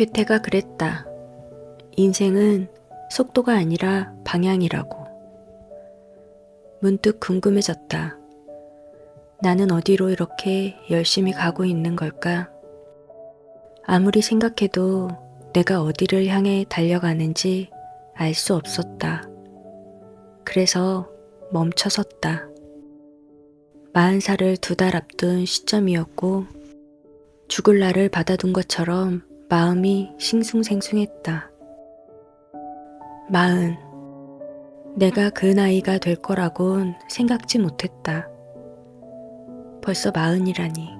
괴테가 그랬다. 인생은 속도가 아니라 방향이라고. 문득 궁금해졌다. 나는 어디로 이렇게 열심히 가고 있는 걸까? 아무리 생각해도 내가 어디를 향해 달려가는지 알 수 없었다. 그래서 멈춰 섰다. 마흔 살을 두 달 앞둔 시점이었고, 죽을 날을 받아둔 것처럼 마음이 싱숭생숭했다. 마흔. 내가 그 나이가 될 거라곤 생각지 못했다. 벌써 마흔이라니.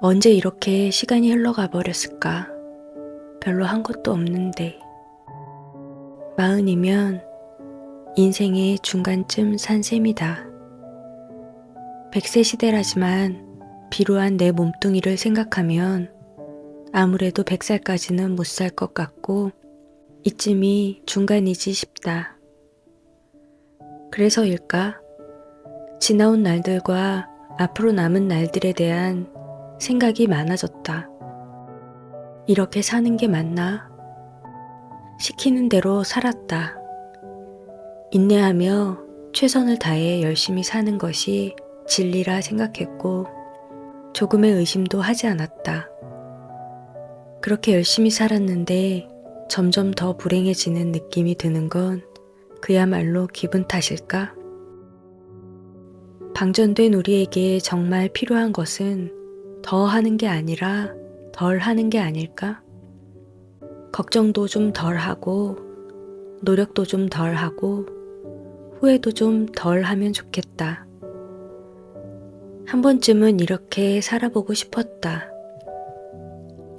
언제 이렇게 시간이 흘러가 버렸을까? 별로 한 것도 없는데. 마흔이면 인생의 중간쯤 산 셈이다. 백세 시대라지만 비루한 내 몸뚱이를 생각하면 아무래도 백살까지는 못 살 것 같고 이쯤이 중간이지 싶다. 그래서일까? 지나온 날들과 앞으로 남은 날들에 대한 생각이 많아졌다. 이렇게 사는 게 맞나? 시키는 대로 살았다. 인내하며 최선을 다해 열심히 사는 것이 진리라 생각했고 조금의 의심도 하지 않았다. 그렇게 열심히 살았는데 점점 더 불행해지는 느낌이 드는 건 그야말로 기분 탓일까? 방전된 우리에게 정말 필요한 것은 더 하는 게 아니라 덜 하는 게 아닐까? 걱정도 좀 덜 하고, 노력도 좀 덜 하고, 후회도 좀 덜 하면 좋겠다. 한 번쯤은 이렇게 살아보고 싶었다.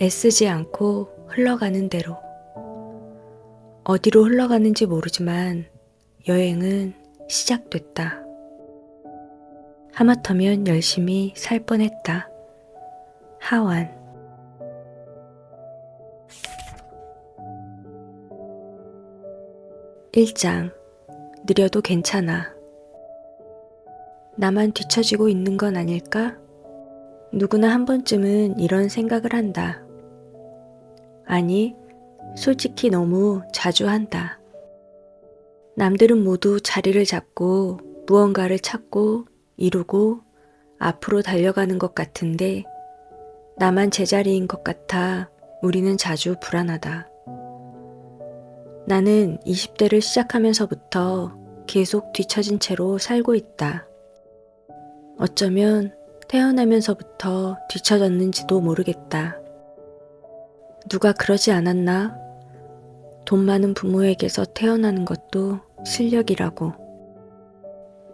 애쓰지 않고 흘러가는 대로. 어디로 흘러가는지 모르지만 여행은 시작됐다. 하마터면 열심히 살 뻔했다. 하완. 일장 느려도 괜찮아. 나만 뒤처지고 있는 건 아닐까? 누구나 한 번쯤은 이런 생각을 한다. 아니, 솔직히 너무 자주 한다. 남들은 모두 자리를 잡고 무언가를 찾고 이루고 앞으로 달려가는 것 같은데 나만 제자리인 것 같아 우리는 자주 불안하다. 나는 20대를 시작하면서부터 계속 뒤처진 채로 살고 있다. 어쩌면 태어나면서부터 뒤처졌는지도 모르겠다. 누가 그러지 않았나? 돈 많은 부모에게서 태어나는 것도 실력이라고.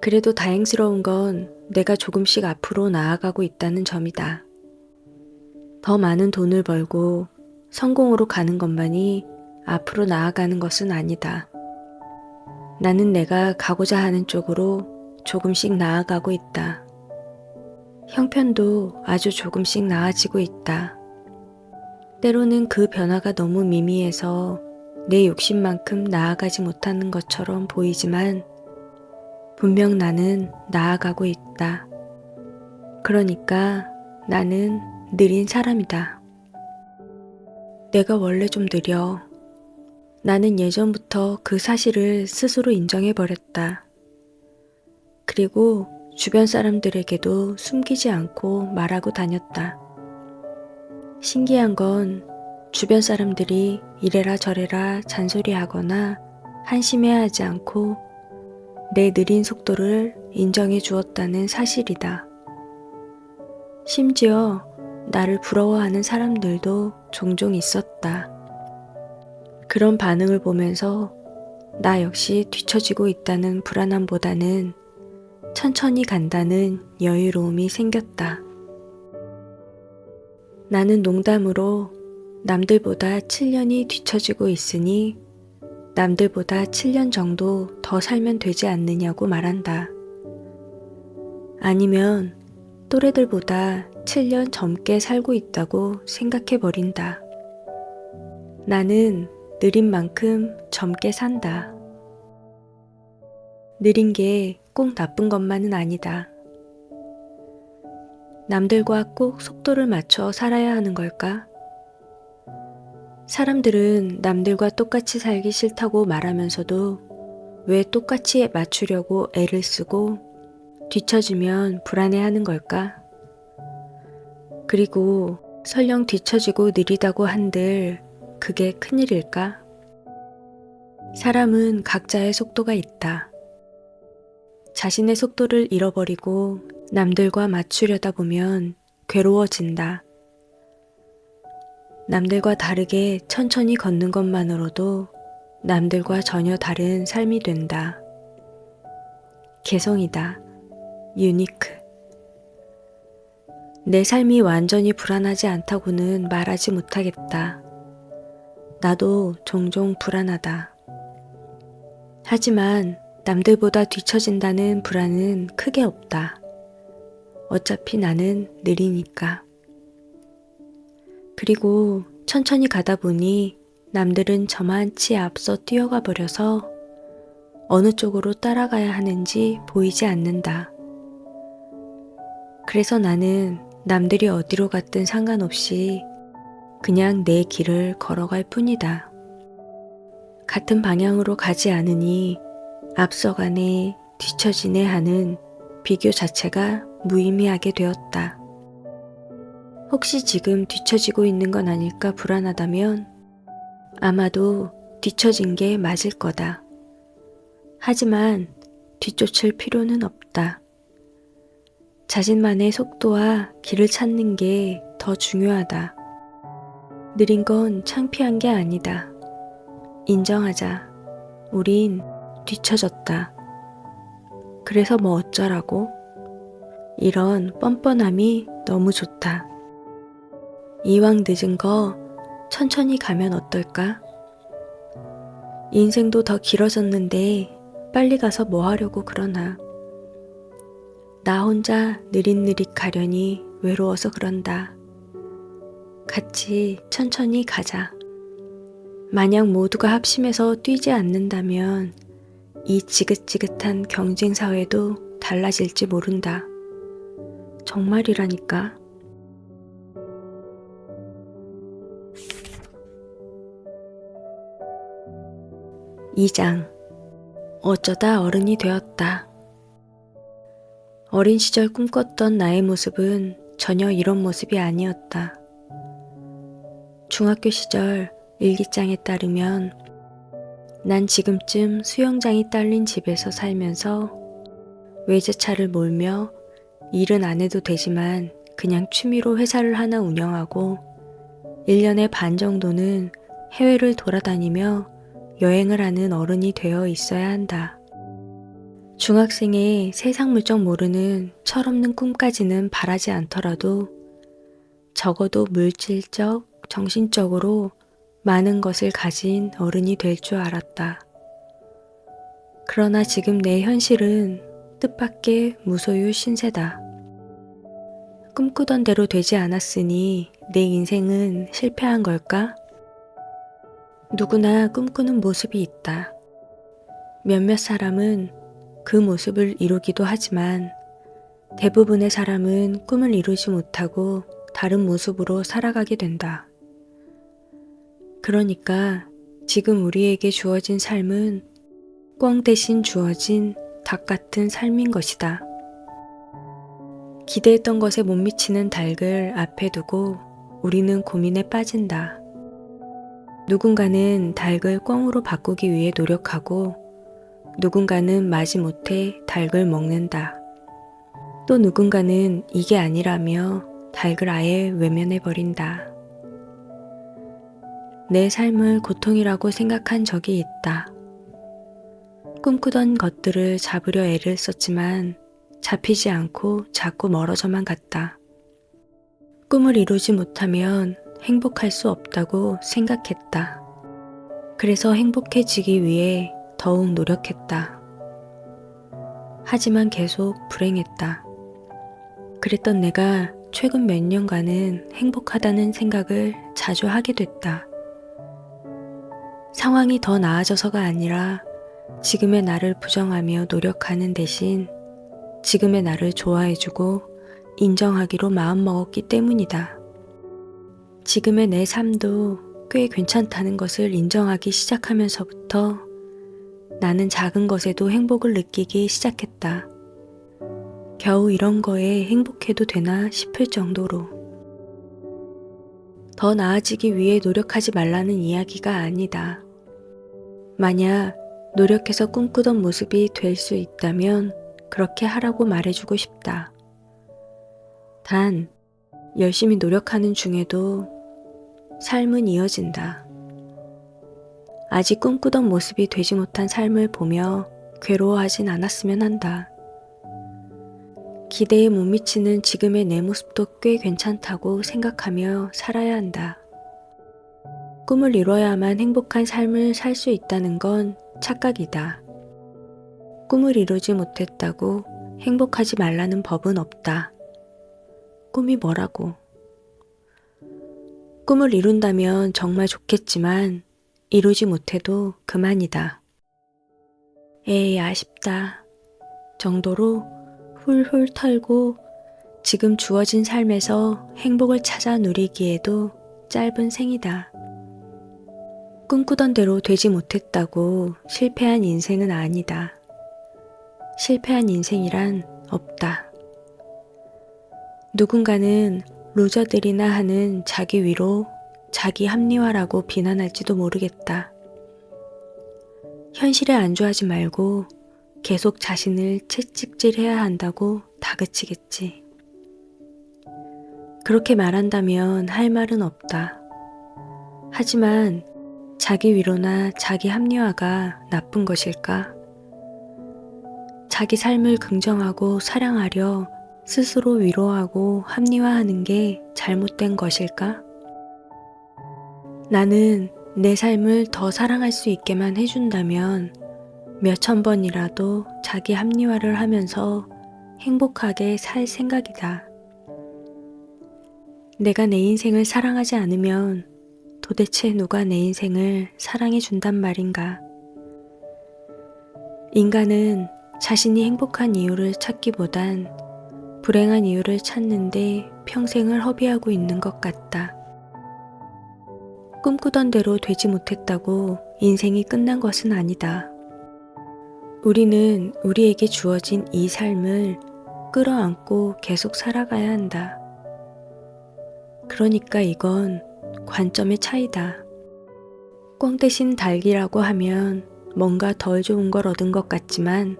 그래도 다행스러운 건 내가 조금씩 앞으로 나아가고 있다는 점이다. 더 많은 돈을 벌고 성공으로 가는 것만이 앞으로 나아가는 것은 아니다. 나는 내가 가고자 하는 쪽으로 조금씩 나아가고 있다. 형편도 아주 조금씩 나아지고 있다. 때로는 그 변화가 너무 미미해서 내 욕심만큼 나아가지 못하는 것처럼 보이지만 분명 나는 나아가고 있다. 그러니까 나는 느린 사람이다. 내가 원래 좀 느려. 나는 예전부터 그 사실을 스스로 인정해버렸다. 그리고 주변 사람들에게도 숨기지 않고 말하고 다녔다. 신기한 건 주변 사람들이 이래라 저래라 잔소리하거나 한심해하지 않고 내 느린 속도를 인정해 주었다는 사실이다. 심지어 나를 부러워하는 사람들도 종종 있었다. 그런 반응을 보면서 나 역시 뒤처지고 있다는 불안함보다는 천천히 간다는 여유로움이 생겼다. 나는 농담으로 남들보다 7년이 뒤처지고 있으니 남들보다 7년 정도 더 살면 되지 않느냐고 말한다. 아니면 또래들보다 7년 젊게 살고 있다고 생각해 버린다. 나는 느린 만큼 젊게 산다. 느린 게 꼭 나쁜 것만은 아니다. 남들과 꼭 속도를 맞춰 살아야 하는 걸까? 사람들은 남들과 똑같이 살기 싫다고 말하면서도 왜 똑같이 맞추려고 애를 쓰고 뒤처지면 불안해하는 걸까? 그리고 설령 뒤처지고 느리다고 한들 그게 큰일일까? 사람은 각자의 속도가 있다. 자신의 속도를 잃어버리고 남들과 맞추려다 보면 괴로워진다. 남들과 다르게 천천히 걷는 것만으로도 남들과 전혀 다른 삶이 된다. 개성이다. 유니크. 내 삶이 완전히 불안하지 않다고는 말하지 못하겠다. 나도 종종 불안하다. 하지만 남들보다 뒤처진다는 불안은 크게 없다. 어차피 나는 느리니까. 그리고 천천히 가다 보니 남들은 저만치 앞서 뛰어가 버려서 어느 쪽으로 따라가야 하는지 보이지 않는다. 그래서 나는 남들이 어디로 갔든 상관없이 그냥 내 길을 걸어갈 뿐이다. 같은 방향으로 가지 않으니 앞서가네, 뒤처지네 하는 비교 자체가 무의미하게 되었다. 혹시 지금 뒤처지고 있는 건 아닐까 불안하다면 아마도 뒤처진 게 맞을 거다. 하지만 뒤쫓을 필요는 없다. 자신만의 속도와 길을 찾는 게 더 중요하다. 느린 건 창피한 게 아니다. 인정하자. 우린 뒤처졌다. 그래서 뭐 어쩌라고? 이런 뻔뻔함이 너무 좋다. 이왕 늦은 거 천천히 가면 어떨까? 인생도 더 길어졌는데 빨리 가서 뭐 하려고 그러나. 나 혼자 느릿느릿 가려니 외로워서 그런다. 같이 천천히 가자. 만약 모두가 합심해서 뛰지 않는다면 이 지긋지긋한 경쟁 사회도 달라질지 모른다. 정말이라니까. 2장 어쩌다 어른이 되었다. 어린 시절 꿈꿨던 나의 모습은 전혀 이런 모습이 아니었다. 중학교 시절 일기장에 따르면 난 지금쯤 수영장이 딸린 집에서 살면서 외제차를 몰며 일은 안 해도 되지만 그냥 취미로 회사를 하나 운영하고 1년에 반 정도는 해외를 돌아다니며 여행을 하는 어른이 되어 있어야 한다. 중학생의 세상 물정 모르는 철없는 꿈까지는 바라지 않더라도 적어도 물질적, 정신적으로 많은 것을 가진 어른이 될 줄 알았다. 그러나 지금 내 현실은 뜻밖의 무소유 신세다. 꿈꾸던 대로 되지 않았으니 내 인생은 실패한 걸까? 누구나 꿈꾸는 모습이 있다. 몇몇 사람은 그 모습을 이루기도 하지만 대부분의 사람은 꿈을 이루지 못하고 다른 모습으로 살아가게 된다. 그러니까 지금 우리에게 주어진 삶은 꽝 대신 주어진 닭 같은 삶인 것이다. 기대했던 것에 못 미치는 닭을 앞에 두고 우리는 고민에 빠진다. 누군가는 닭을 꽝으로 바꾸기 위해 노력하고 누군가는 마지못해 닭을 먹는다. 또 누군가는 이게 아니라며 닭을 아예 외면해버린다. 내 삶을 고통이라고 생각한 적이 있다. 꿈꾸던 것들을 잡으려 애를 썼지만 잡히지 않고 자꾸 멀어져만 갔다. 꿈을 이루지 못하면 행복할 수 없다고 생각했다. 그래서 행복해지기 위해 더욱 노력했다. 하지만 계속 불행했다. 그랬던 내가 최근 몇 년간은 행복하다는 생각을 자주 하게 됐다. 상황이 더 나아져서가 아니라 지금의 나를 부정하며 노력하는 대신 지금의 나를 좋아해주고 인정하기로 마음먹었기 때문이다. 지금의 내 삶도 꽤 괜찮다는 것을 인정하기 시작하면서부터 나는 작은 것에도 행복을 느끼기 시작했다. 겨우 이런 거에 행복해도 되나 싶을 정도로. 더 나아지기 위해 노력하지 말라는 이야기가 아니다. 만약 노력해서 꿈꾸던 모습이 될 수 있다면 그렇게 하라고 말해주고 싶다. 단, 열심히 노력하는 중에도 삶은 이어진다. 아직 꿈꾸던 모습이 되지 못한 삶을 보며 괴로워하진 않았으면 한다. 기대에 못 미치는 지금의 내 모습도 꽤 괜찮다고 생각하며 살아야 한다. 꿈을 이뤄야만 행복한 삶을 살 수 있다는 건 착각이다. 꿈을 이루지 못했다고 행복하지 말라는 법은 없다. 꿈이 뭐라고? 꿈을 이룬다면 정말 좋겠지만 이루지 못해도 그만이다. 에이, 아쉽다. 정도로 훌훌 털고 지금 주어진 삶에서 행복을 찾아 누리기에도 짧은 생이다. 꿈꾸던 대로 되지 못했다고 실패한 인생은 아니다. 실패한 인생이란 없다. 누군가는 루저들이나 하는 자기 위로 자기 합리화라고 비난할지도 모르겠다. 현실에 안주하지 말고 계속 자신을 채찍질해야 한다고 다그치겠지. 그렇게 말한다면 할 말은 없다. 하지만 자기 위로나 자기 합리화가 나쁜 것일까? 자기 삶을 긍정하고 사랑하려 스스로 위로하고 합리화하는 게 잘못된 것일까? 나는 내 삶을 더 사랑할 수 있게만 해준다면 몇천 번이라도 자기 합리화를 하면서 행복하게 살 생각이다. 내가 내 인생을 사랑하지 않으면 도대체 누가 내 인생을 사랑해 준단 말인가? 인간은 자신이 행복한 이유를 찾기보단 불행한 이유를 찾는데 평생을 허비하고 있는 것 같다. 꿈꾸던 대로 되지 못했다고 인생이 끝난 것은 아니다. 우리는 우리에게 주어진 이 삶을 끌어안고 계속 살아가야 한다. 그러니까 이건 관점의 차이다. 꽝 대신 닭이라고 하면 뭔가 덜 좋은 걸 얻은 것 같지만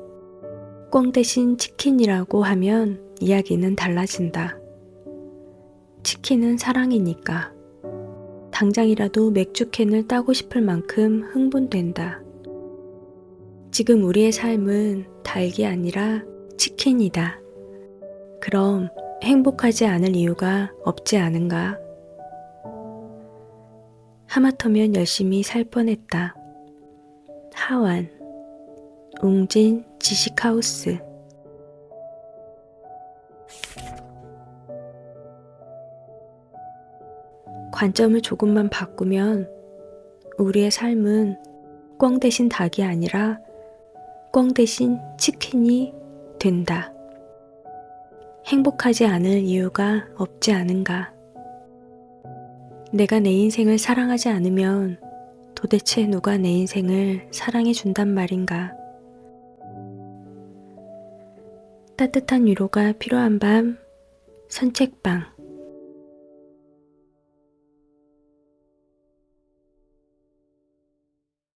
꽝 대신 치킨이라고 하면 이야기는 달라진다. 치킨은 사랑이니까. 당장이라도 맥주캔을 따고 싶을 만큼 흥분된다. 지금 우리의 삶은 닭이 아니라 치킨이다. 그럼 행복하지 않을 이유가 없지 않은가? 하마터면 열심히 살 뻔했다. 하완, 웅진 지식하우스. 관점을 조금만 바꾸면 우리의 삶은 꽝 대신 닭이 아니라 꽝 대신 치킨이 된다. 행복하지 않을 이유가 없지 않은가. 내가 내 인생을 사랑하지 않으면 도대체 누가 내 인생을 사랑해 준단 말인가. 따뜻한 위로가 필요한 밤 산책방